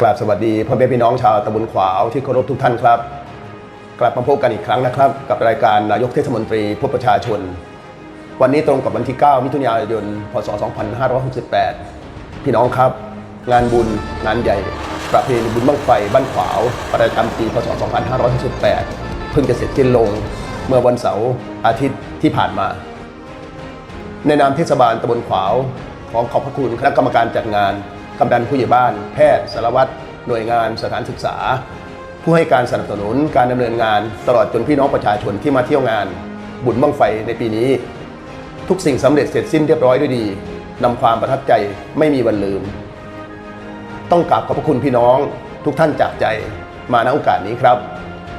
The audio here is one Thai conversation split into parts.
กราบสวัสดีพ่อแม่พี่น้องชาวตำบลขวาวที่เคารพทุกท่านครับ กลับมาพบกันอีกครั้งนะครับ กับรายการนายกเทศมนตรีพบประชาชน วันนี้ตรงกับวันที่ 9 มิถุนายน พศ 2568 พี่น้องครับ งานบุญงานใหญ่ ประเพณีบุญบั้งไฟบ้านขวาว ประจำปีพศ 2568 เพิ่งจะเสร็จสิ้นลงเมื่อวันเสาร์อาทิตย์ที่ผ่านมา ในนามเทศบาลตำบลขวาว ขอขอบพระคุณคณะกรรมการจัดงาน กำนันผู้ใหญ่บ้าน แพทย์สารวัตรหน่วยงานสถานศึกษา ผู้ให้การสนับสนุนการดำเนินงาน ตลอดจนพี่น้องประชาชนที่มาเที่ยวงาน บุญบั้งไฟในปีนี้ ทุกสิ่งสำเร็จเสร็จสิ้นเรียบร้อยด้วยดีนำความประทับใจไม่มีวันลืม ต้องกราบขอบพระคุณพี่น้องทุกท่านจากใจมาณโอกาสนี้ครับ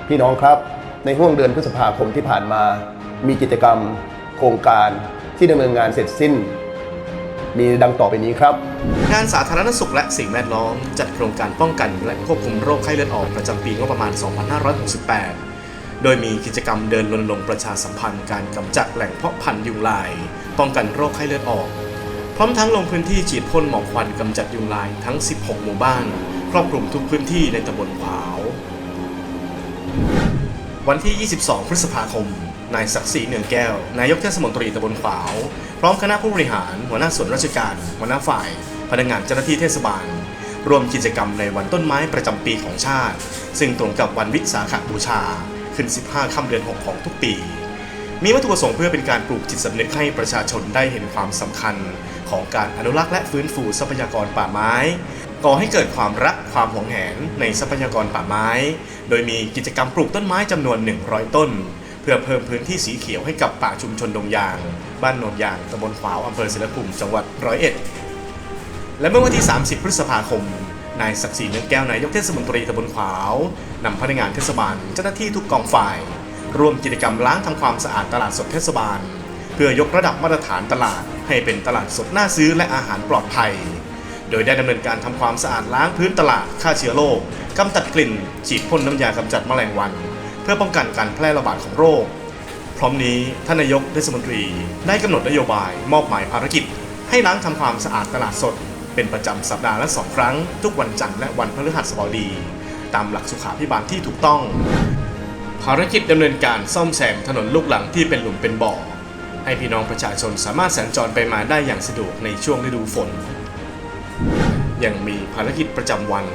พี่น้องครับในห่วงเดือนพฤษภาคมที่ผ่านมา มีกิจกรรม โครงการที่ดำเนินงานเสร็จสิ้น มีดังต่อไปนี้ครับ งานสาธารณสุขและสิ่งแวดล้อม จัดโครงการป้องกันและควบคุมโรคไข้เลือดออกประจำปีงบประมาณ 2568 โดยมีกิจกรรมเดินรณรงค์ประชาสัมพันธ์การกำจัดแหล่งเพาะพันธุ์ยุงลาย ป้องกันโรคไข้เลือดออก พร้อมทั้งลงพื้นที่ฉีดพ่นหมอกควันกำจัดยุงลายทั้ง 16 หมู่บ้าน ครอบคลุมทุกพื้นที่ในตำบลขวาว วันที่ 22 พฤษภาคม นายศักดิ์ศรีเนืองแก้ว นายกเทศมนตรีตำบลขวาว พร้อมคณะผู้บริหาร หัวหน้าส่วนราชการ หัวหน้าฝ่าย พนักงานเจ้าหน้าที่เทศบาล ร่วมกิจกรรมในวันต้นไม้ประจำปีของชาติ ซึ่งตรงกับวันวิสาขบูชา ขึ้น 15 ค่ำเดือน 6 ของทุกปี มีวัตถุประสงค์เพื่อเป็นการปลูกจิตสำนึกให้ประชาชนได้เห็นความสำคัญ ของการอนุรักษ์และฟื้นฟูทรัพยากรป่าไม้ก่อให้เกิดความรักความหวงแหนในทรัพยากรป่าไม้ โดยมีกิจกรรมปลูกต้นไม้จำนวน 100 ต้น พื่อเพิ่มพื้นที่สีเขียวให้กับป่าชุมชนดงยาง บ้านโนนยางตำบลขวาวอำเภอศิลภูมิจังหวัดร้อยเอ็ดและเมื่อวันที่ 30 พฤษภาคมนายศักดิ์ศรีเนือแก้วนายกเทศมนตรีตำบลขวาวนำพนักงานเทศบาลเจ้าหน้าที่ทุกกองฝ่าย ร่วมกิจกรรมล้างทำความสะอาดตลาดสดเทศบาล เพื่อยกระดับมาตรฐานตลาดให้เป็นตลาดสดน่าซื้อและอาหารปลอดภัย โดยได้ดำเนินการทำความสะอาดล้างพื้นตลาดฆ่าเชื้อโรคกำจัดกลิ่น ฉีดพ่นน้ำยากำจัดแมลงวัน พื่อป้องกันการแพร่ระบาดของโรค พร้อมนี้ท่านนายกเทศมนตรีได้กำหนดนโยบายมอบหมายภารกิจ ให้ล้างทำความสะอาดตลาดสด เป็นประจำสัปดาห์ละสองครั้ง ทุกวันจันทร์และวันพฤหัสบดี ตามหลักสุขาพิบาลที่ถูกต้อง ภารกิจดำเนินการซ่อมแซมถนนลูกหลังที่เป็นหลุมเป็นบ่อให้พี่น้องประชาชนสามารถสัญจรไปมาได้อย่างสะดวกในช่วงฤดูฝน ยังมีภารกิจประจำวัน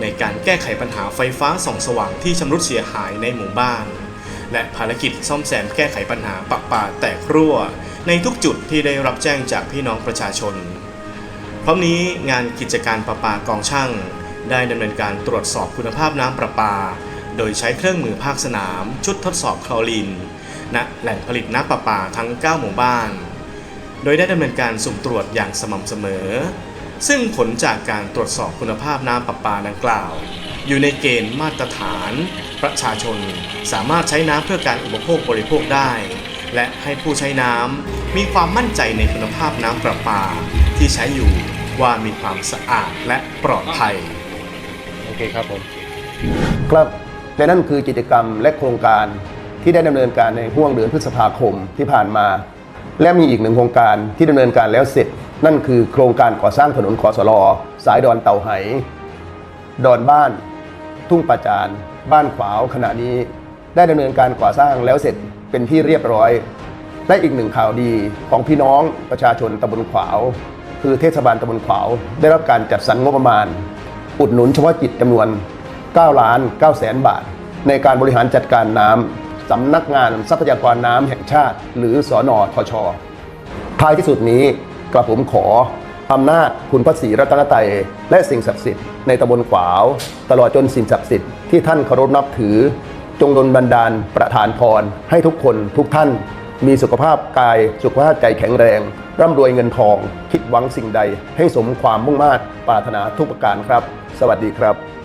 ในการแก้ไขปัญหาไฟฟ้าส่องสว่างที่ชำรุดเสียหายในหมู่บ้าน และภารกิจซ่อมแซมแก้ไขปัญหาปะป่าแตกรั่ว ในทุกจุดที่ได้รับแจ้งจากพี่น้องประชาชน พร้อมนี้งานกิจการประปากองช่าง ได้ดำเนินการตรวจสอบคุณภาพน้ำประปา โดยใช้เครื่องมือภาคสนาม ชุดทดสอบคลอรีนณแหล่งผลิตน้ำประปาทั้ง 9 หมู่บ้าน โดยได้ดำเนินการสุ่มตรวจอย่างสม่ำเสมอ ซึ่งผลจากการตรวจสอบคุณภาพน้ำประปาดังกล่าว อยู่ในเกณฑ์มาตรฐาน ประชาชนสามารถใช้น้ำเพื่อการอุปโภคบริโภคได้ และให้ผู้ใช้น้ำมีความมั่นใจในคุณภาพน้ำประปาที่ใช้อยู่ว่ามีความสะอาดและปลอดภัย โอเคครับผม ครับและนั่นคือกิจกรรมและโครงการที่ได้ดำเนินการในห่วงเดือนพฤษภาคมที่ผ่านมา และมีอีกหนึ่งโครงการที่ดำเนินการแล้วเสร็จ นั่นคือโครงการก่อสร้างถนนคอสลอสายดอนเต่าไห ดอนบ้าน ทุ่งปาจาน บ้านขวาวขณะนี้ ได้ดำเนินการก่อสร้างแล้วเสร็จเป็นที่เรียบร้อย และอีกหนึ่งข่าวดีของพี่น้องประชาชนตำบลขวาว คือเทศบาลตำบลขวาว ได้รับการจัดสรรงบประมาณ อุดหนุนเฉพาะกิจจำนวน 9 ล้าน9แสนบาท ในการบริหารจัดการน้ำสำนักงานทรัพยากรน้ำแห่งชาติ หรือสอนอทชท้ายที่สุดนี้ กระผมขออำนาจคุณพระศรีรัตนตรัยและสิ่งศักดิ์สิทธิ์ในตำบลขวาว ตลอดจนสิ่งศักดิ์สิทธิ์ที่ท่านเคารพนับถือ จงดลบันดาลประทานพร ให้ทุกคนทุกท่าน มีสุขภาพกาย สุขภาพใจแข็งแรง ร่ำรวยเงินทอง คิดหวังสิ่งใด ให้สมความมุ่งมา่ปรารถนาทุกประการครับ สวัสดีครับ